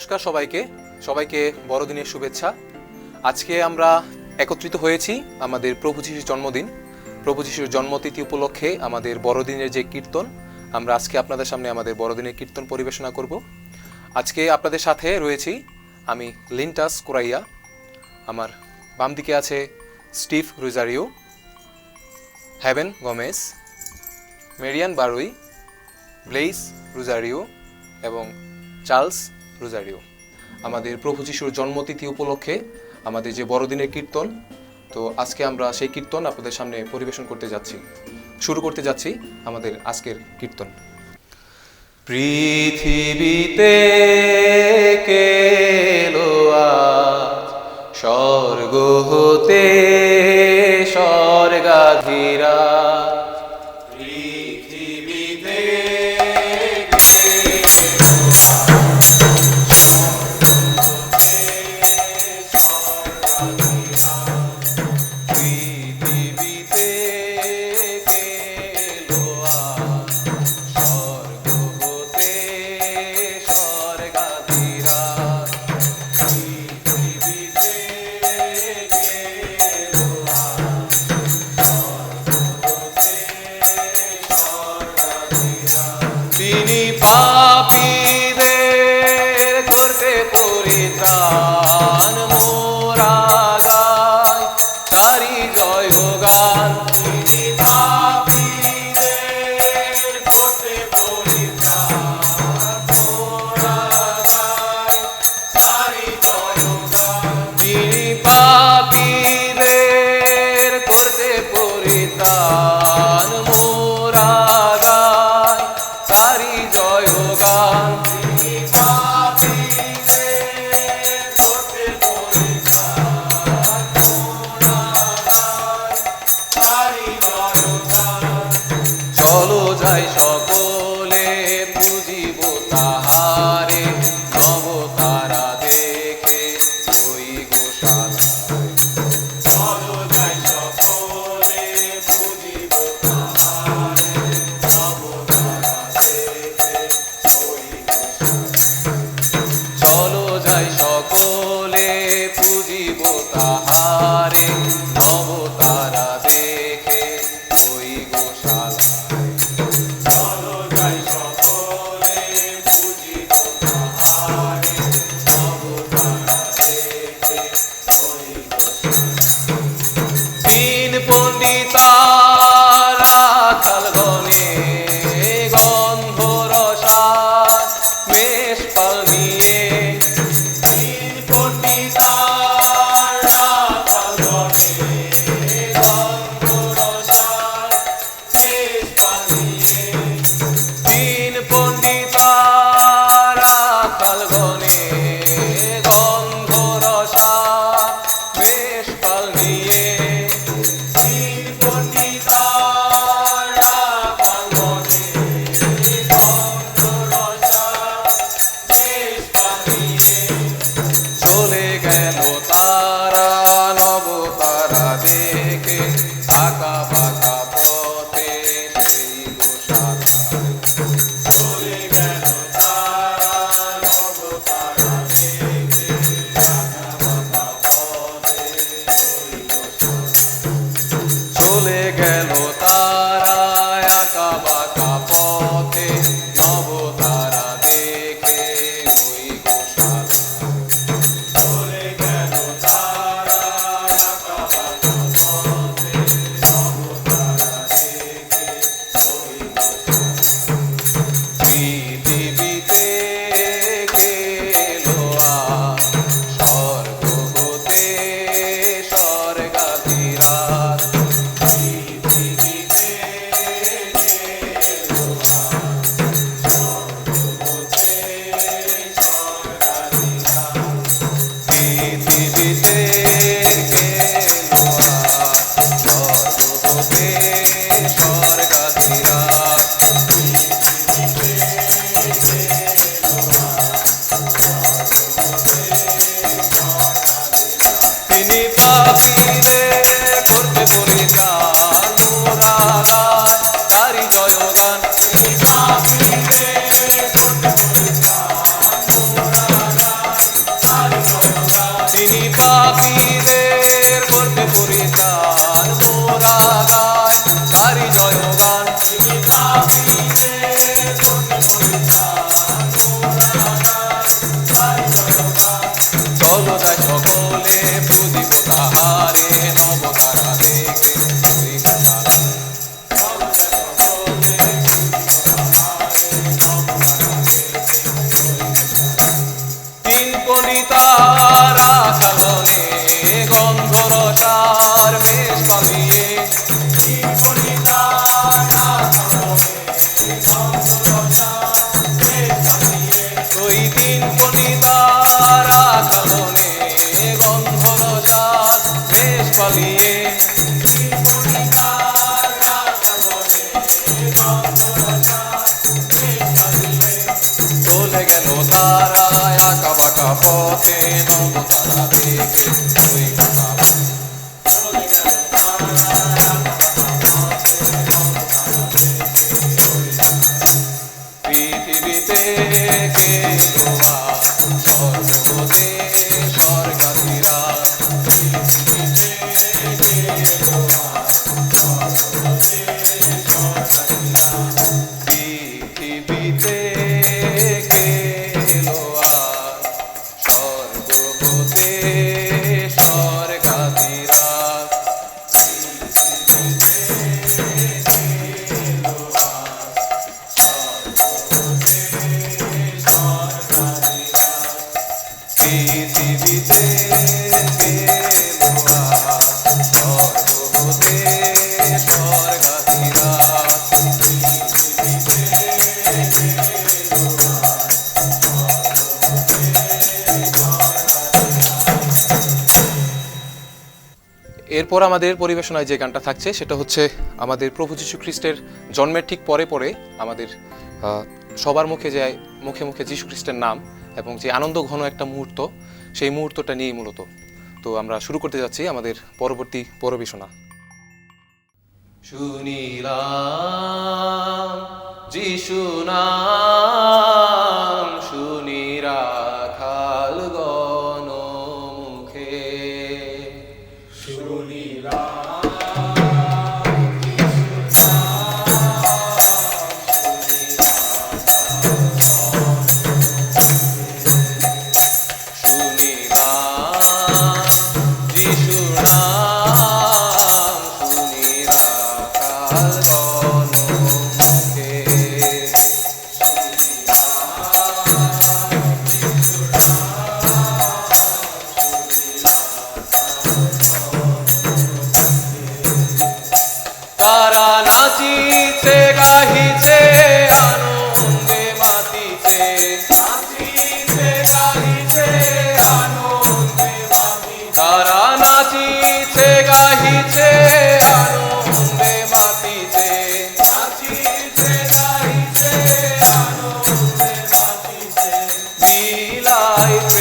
নমস্কার সবাইকে। সবাইকে বড়দিনের শুভেচ্ছা। আজকে আমরা একত্রিত হয়েছি আমাদের প্রভু শিশুর জন্মদিন। প্রভু শিশুর জন্মতিথি উপলক্ষে আমাদের বড়দিনের যে কীর্তন, আমরা আজকে আপনাদের সামনে আমাদের বড়দিনের কীর্তন পরিবেশনা করব। আজকে আপনাদের সাথে রয়েছি আমি লিন্টাস কোরাইয়া। আমার বাম দিকে আছে Steve Rozario, Haven Gomes Marian Barui, Blaise Rozario এবং চার্লস রোজারিও। আমাদের প্রভু যিশুর জন্মতিথি উপলক্ষে আমাদের যে বড়দিনের কীর্তন, তো আজকে আমরা সেই কীর্তন আপনাদের সামনে পরিবেশন করতে যাচ্ছি। শুরু করতে যাচ্ছি আমাদের আজকের কীর্তন। পৃথিবীতে স্বর্গ হতে স্বর্গাধীরা acabar. lost পথে দেখে ওই বাবা এরপর আমাদের পরিবেশনায় যে গানটা থাকছে, সেটা হচ্ছে আমাদের প্রভু যীশু খ্রিস্টের জন্মের ঠিক পরে পরে আমাদের সবার মুখে যে মুখে মুখে যীশু খ্রিস্টের নাম এবং যে আনন্দ ঘন একটা মুহূর্ত, সেই মুহূর্তটা নিয়েই মূলত। তো আমরা শুরু করতে যাচ্ছি আমাদের পরবর্তী পরিবেশনা। শুনিলাম যিশু Be Re.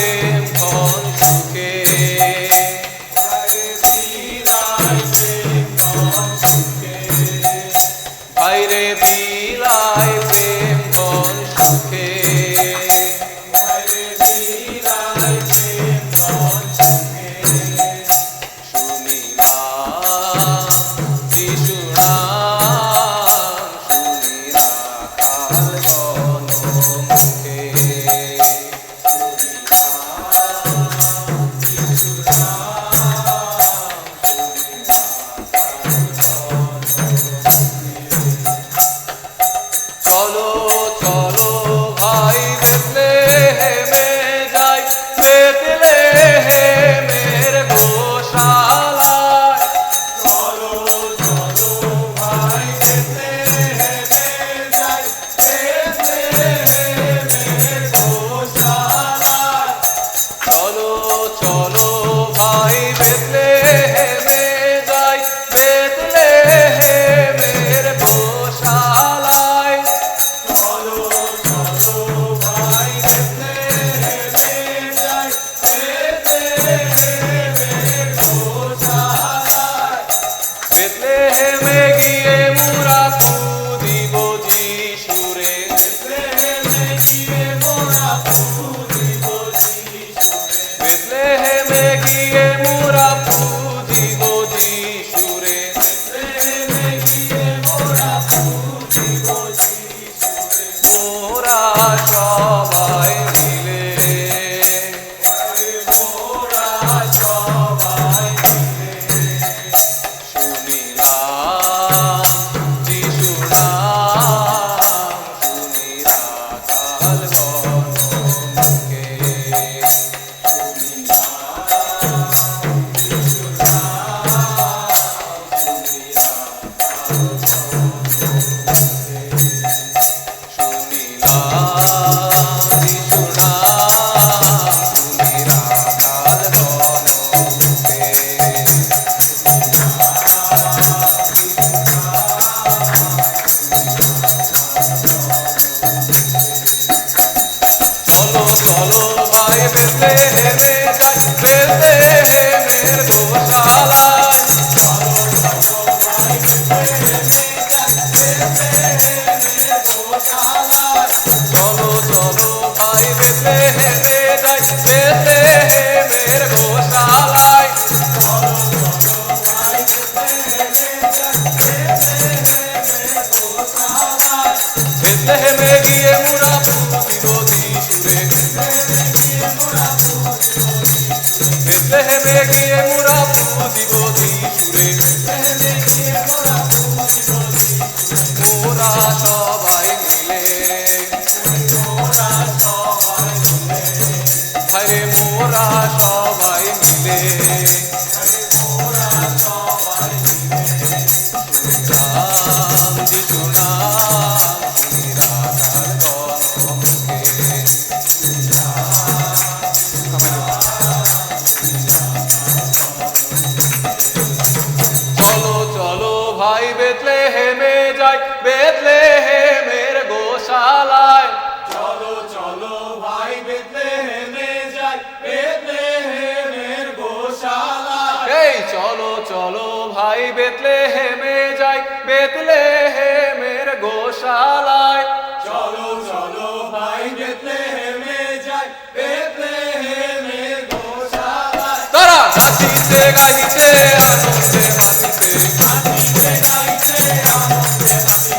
বেতলেহেমে গিয়ে মোরা পুজিব যিশুরে বেতলে হেমে যাই বেতলে হেমের গোশালায়। চলো চলো ভাই বেতলেহেমে যাই বেতলেহেমের গোশালায়। তারা নাচিতে গাইতে আনন্দে মাতিতে নাচিতে গাইতে আনন্দে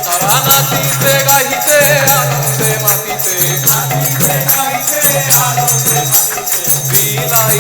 তারা নাচিতে গাইতে আনন্দে মাতিতে। নাচিতে গাইতে আনন্দে মাতিতে। বিলাই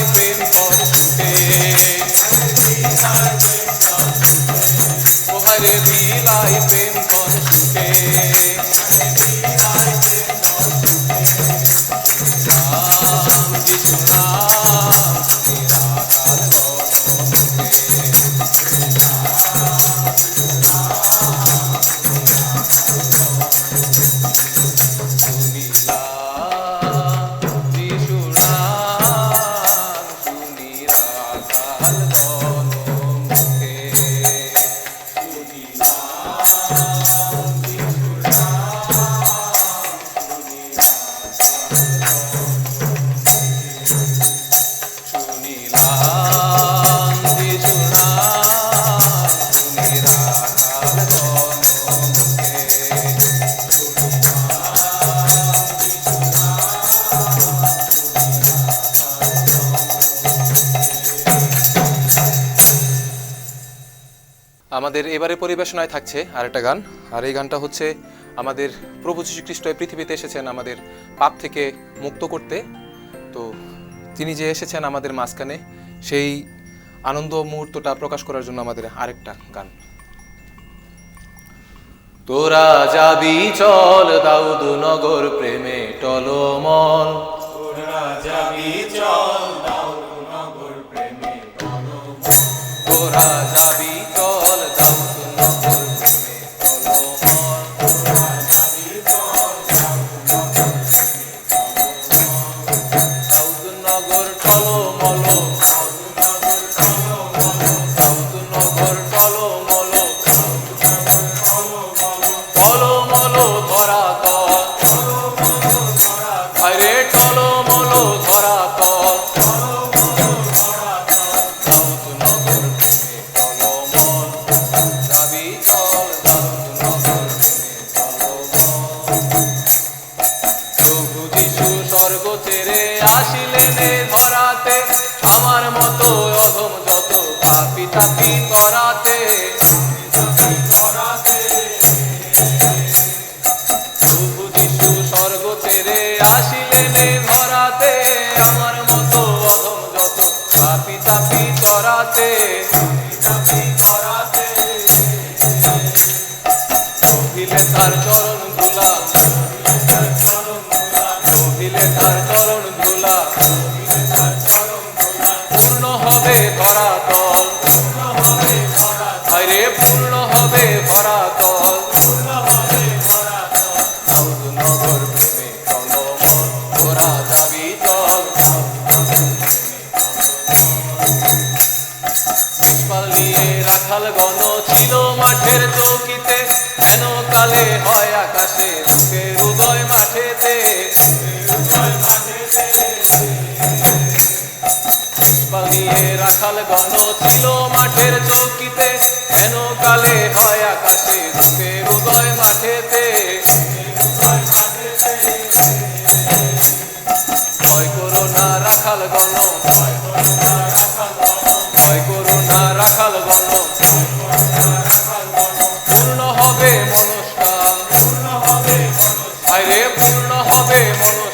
আমাদের এবারে পরিবেশনায় থাকছে আরেকটা গান আর এই গানটা হচ্ছে আমাদের প্রভু যীশু খ্রিস্ট পৃথিবীতে এসেছেন আমাদের পাপ থেকে মুক্ত করতে। তো তিনি যে এসেছেন আমাদের মাঝখানে সেই আনন্দ মুহূর্তটা প্রকাশ করার জন্য আমাদের আরেকটা গান। তোরা যাবি চল দাউদ নগর প্রেমে টলমল। তোরা যাবি চল দাউদ নগর প্রেমে তোরা তাপি করাতে আমার মতো তার চরণ কহিলে তার রাখাল গণ ছিল মাঠের চৌকিতে, যেন কালে হয় আকাশে বুকের উদয় মাঠেতে। রাখাল গণ ছিল মাঠের চৌকিতে, যেন কালে হয় আকাশে বুকের উদয় মাঠেতে। ভয় করো না রাখাল গণ ভয় করো না রাখাল Yeah.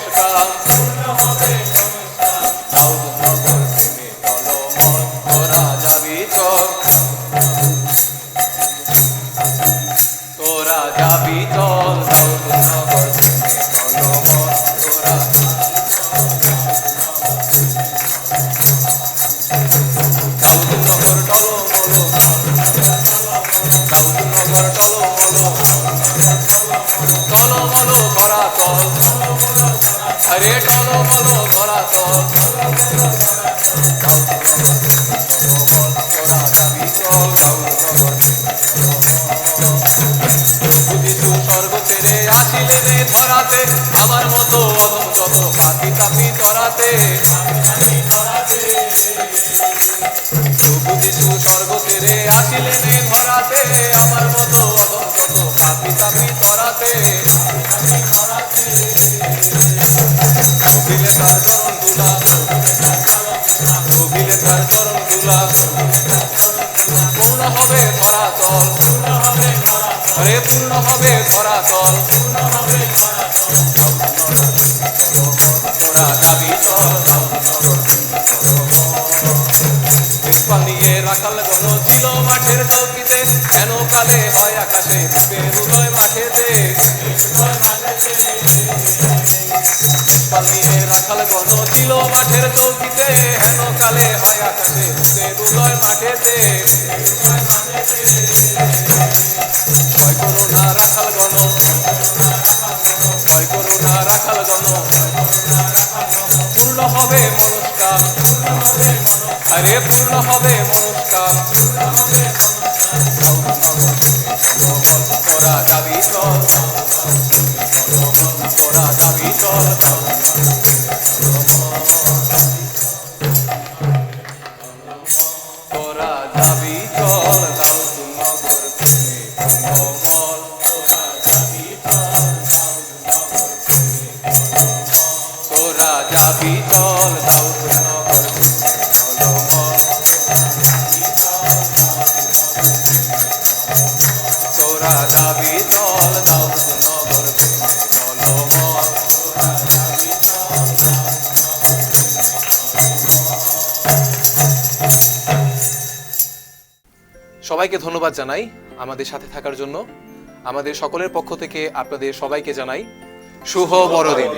রে ধরাতে আমার মতো অধম যত পাখি তাপি তরাতে। বুঝিছু স্বর্গ ছেড়ে আসিলে কালে হয় আকাশে রূপের উদয় মাঠেতে। ইস্পাল রাখাল গণ ছিল মাঠের চৌকিতে, হেন কালে হয় আকাশে রূপের উদয় মাঠেতে। ভয় করো না রাখাল গণ ভয় করো না রাখাল গণ পূর্ণ হবে মনস্কাম আরে পূর্ণ হবে মনস্কাম সবাইকে ধন্যবাদ জানাই আমাদের সাথে থাকার জন্য। আমাদের সকলের পক্ষ থেকে আপনাদের সবাইকে জানাই শুভ বড়দিন।